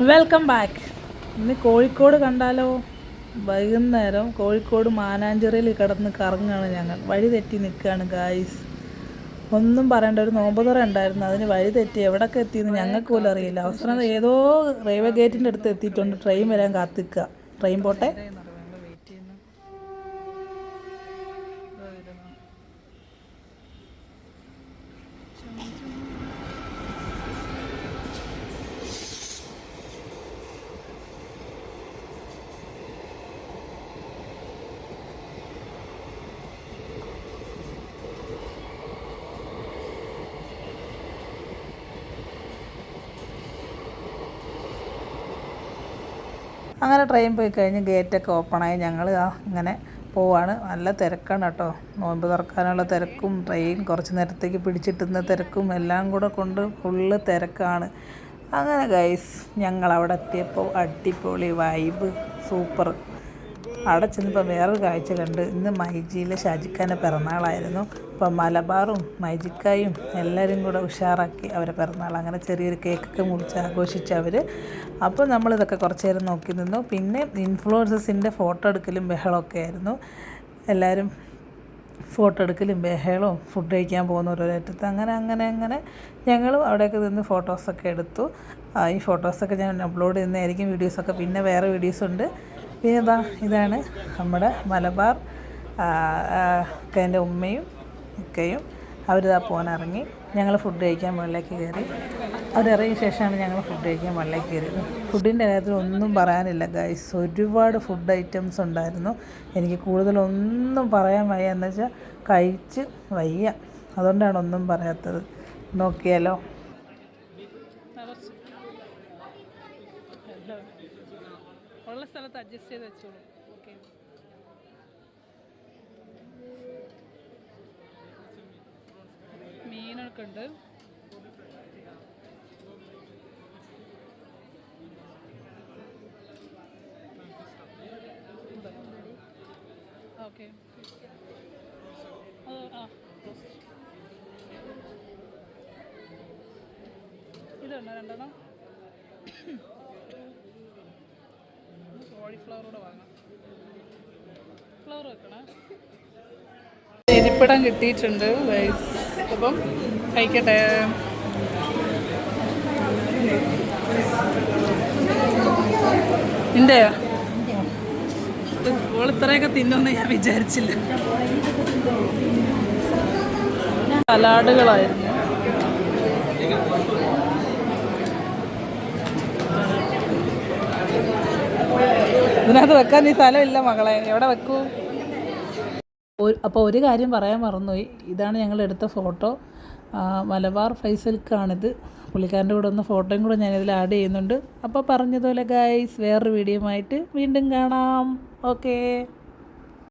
Welcome back ഇന്ന് കോഴിക്കോട് കണ്ടാലോ? വൈകുന്നേരം കോഴിക്കോട് മാനാഞ്ചിറയിൽ കിടന്ന് കറങ്ങുകയാണ് ഞങ്ങൾ. വഴി തെറ്റി നിൽക്കുകയാണ് ഗായ്സ് ഒന്നും പറയണ്ട ഒരു നോമ്പുതുറ ഉണ്ടായിരുന്നു. അതിന് വഴി തെറ്റി എവിടൊക്കെ എത്തിയെന്ന് ഞങ്ങൾക്ക് പോലും അറിയില്ല. അവസരം ഏതോ റെയിൽവേ ഗേറ്റിന്റെ അടുത്ത് എത്തിയിട്ടുണ്ട്. ട്രെയിൻ വരാൻ കാത്തിക്കുക. ട്രെയിൻ പോട്ടെ? അങ്ങനെ ട്രെയിൻ പോയി കഴിഞ്ഞ് ഗേറ്റൊക്കെ ഓപ്പണായി ഞങ്ങൾ ഇങ്ങനെ പോവാണ്. നല്ല തിരക്കാണ് കേട്ടോ. നോമ്പ് തുറക്കാനുള്ള തിരക്കും ട്രെയിൻ കുറച്ച് നേരത്തേക്ക് പിടിച്ചിട്ടുന്ന തിരക്കും എല്ലാം കൂടെ കൊണ്ട് ഫുള്ള് തിരക്കാണ്. അങ്ങനെ ഗൈസ് ഞങ്ങൾ അവിടെ എത്തിയപ്പോൾ അടിപൊളി വൈബ് സൂപ്പർ അവിടെ ചെന്നപ്പോൾ വേറൊരു കാഴ്ച കണ്ട് ഇന്ന് മൈജിയിലെ ഷാജിക്കാന്റെ പിറന്നാളായിരുന്നു. അപ്പോൾ മലബാറും മൈജിക്കായും എല്ലാവരും കൂടെ ഉഷാറാക്കി അവരെ പിറന്നാൾ. അങ്ങനെ ചെറിയൊരു കേക്കൊക്കെ മുറിച്ച് ആഘോഷിച്ച് അവർ അപ്പോൾ നമ്മളിതൊക്കെ കുറച്ച് നേരം നോക്കി നിന്നു. പിന്നെ ഇൻഫ്ലുവൻസസിന്റെ ഫോട്ടോ എടുക്കലും ബഹളമൊക്കെ ആയിരുന്നു. എല്ലാവരും ഫോട്ടോ എടുക്കലും ബഹളവും ഫുഡ് കഴിക്കാൻ പോകുന്ന ഓരോരറ്റത്ത്. അങ്ങനെ അങ്ങനെ അങ്ങനെ ഞങ്ങളും അവിടെയൊക്കെ നിന്ന് ഫോട്ടോസൊക്കെ എടുത്തു. ഈ ഫോട്ടോസൊക്കെ ഞാൻ അപ്ലോഡ് ചെയ്യുന്നതായിരിക്കും. വീഡിയോസൊക്കെ പിന്നെ വേറെ വീഡിയോസ് ഉണ്ട് പിന്നെ ഇതാ ഇതാണ് നമ്മുടെ മലബാർ. എന്റെ ഉമ്മയും ഇക്കയും. അവരിതാ പോകാൻ ഇറങ്ങി ഞങ്ങൾ ഫുഡ് കഴിക്കാൻ മുകളിലേക്ക് കയറി അവരിറങ്ങിയ ശേഷമാണ് ഞങ്ങൾ ഫുഡ് കഴിക്കാൻ മുകളിലേക്ക് കയറിയത് ഫുഡിന്റെ കാര്യത്തിൽ ഒന്നും പറയാനില്ല ഗൈസ് ഒരുപാട് ഫുഡ് ഐറ്റംസ് ഉണ്ടായിരുന്നു. എനിക്ക് കൂടുതലൊന്നും പറയാൻ വയ്യ. എന്ന് വെച്ചാൽ കഴിച്ച് വയ്യ. അതുകൊണ്ടാണ് ഒന്നും പറയാത്തത്. നോക്കിയാലോ? ഉള്ള സ്ഥലത്ത് അഡ്ജസ്റ്റ് ചെയ്ത് വെച്ചോളൂ. ഓക്കെ മീനൊക്കെ ഉണ്ട് ഓക്കെ ആ. ഇതുണ്ടോ രണ്ടെണ്ണം? കോളിഫ്ലവർ കൂടെ വാങ്ങാം. ഫ്ലവർ വെക്കണേ. എരിപ്പിടം കിട്ടിയിട്ടുണ്ട് വൈസ് അപ്പം കഴിക്കട്ടെ. നിന്റെയോ ഓൾ ഇത്രയൊക്കെ തിന്നുമെന്ന് ഞാൻ വിചാരിച്ചില്ല. സലാഡുകളായിരുന്നു. ഇതിനകത്ത് വെക്കാൻ ഈ സ്ഥലമില്ല മകളെ. എവിടെ വെക്കൂ? അപ്പോൾ ഒരു കാര്യം പറയാൻ മറന്നുപോയി. ഇതാണ് ഞങ്ങൾ എടുത്ത ഫോട്ടോ. മലബാർ ഫൈസൽക്കാണിത് പുള്ളിക്കാരന്റെ കൂടെ ഒന്ന് ഫോട്ടോയും കൂടെ ഞാനിതിൽ ആഡ് ചെയ്യുന്നുണ്ട്. അപ്പോൾ പറഞ്ഞതുപോലെ ഗൈസ് വേറൊരു വീഡിയോ ആയിട്ട് വീണ്ടും കാണാം. ഓക്കേ